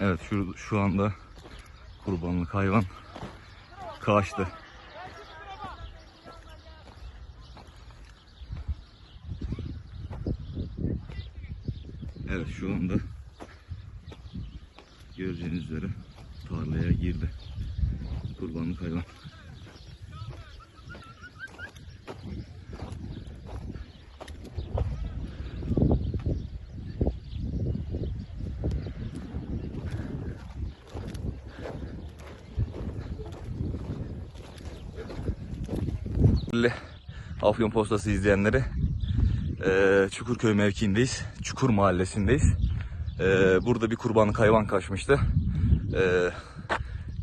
Evet şu, şu anda kurbanlık hayvan kaçtı. Evet şu anda göreceğiniz üzere tarlaya girdi. Kurbanlık hayvan. Afyon Postası izleyenleri eee, Çukurköy mevkiindeyiz. Çukur mahallesindeyiz. Eee, burada bir kurbanlık hayvan kaçmıştı. Eee,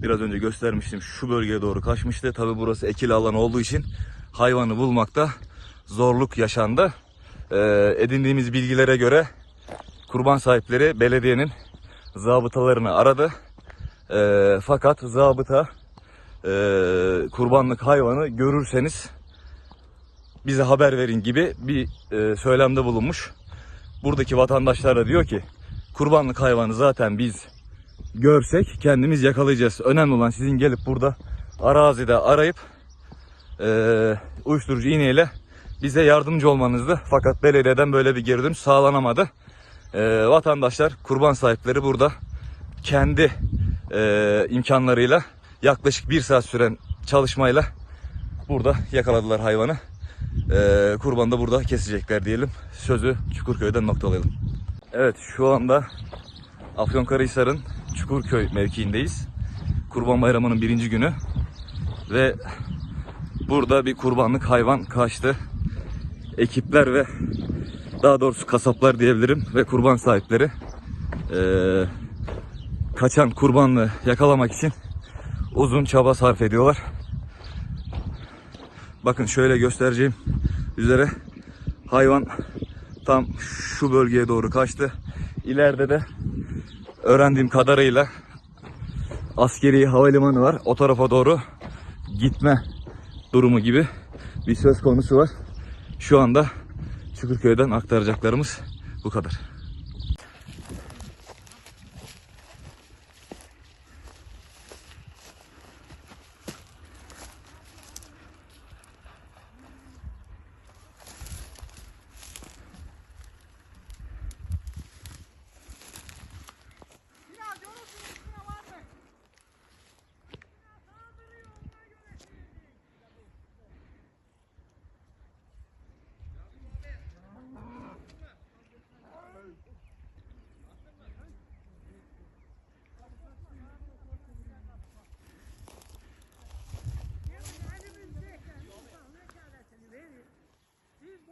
biraz önce göstermiştim şu bölgeye doğru kaçmıştı. Tabi burası ekili alan olduğu için hayvanı bulmakta zorluk yaşandı. Edindiğimiz bilgilere göre kurban sahipleri belediyenin zabıtalarını aradı. Fakat zabıta kurbanlık hayvanı görürseniz bize haber verin gibi bir e, söylemde bulunmuş. Buradaki vatandaşlar da diyor ki kurbanlık hayvanı zaten biz görsek kendimiz yakalayacağız. Önemli olan sizin gelip burada arazide arayıp e, uyuşturucu iğneyle bize yardımcı olmanızdı. Fakat belediyeden böyle bir geri dönüş sağlanamadı. E, vatandaşlar kurban sahipleri burada kendi e, imkanlarıyla yaklaşık bir saat süren çalışmayla burada yakaladılar hayvanı. Ee, kurbanı da burada kesecekler diyelim. Sözü Çukurköy'den noktalayalım. Evet şu anda Afyonkarahisar'ın Çukurköy mevkiindeyiz. Kurban Bayramı'nın birinci günü. Ve burada bir kurbanlık hayvan kaçtı. Ekipler ve daha doğrusu kasaplar diyebilirim ve kurban sahipleri ee, kaçan kurbanlığı yakalamak için uzun çaba sarf ediyorlar. Bakın şöyle göstereceğim üzere hayvan tam şu bölgeye doğru kaçtı. İleride de öğrendiğim kadarıyla askeri havalimanı var. O tarafa doğru gitme durumu gibi bir söz konusu var. Şu anda Çukurköy'den aktaracaklarımız bu kadar.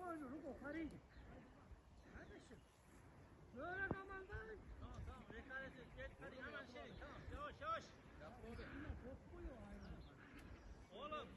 Siz boynunu koparın. Kardeşim. Böyle zamanda Tamam tamam rekabet et. Geç hadi hemen şey. Tamam yavaş yavaş. Oğlum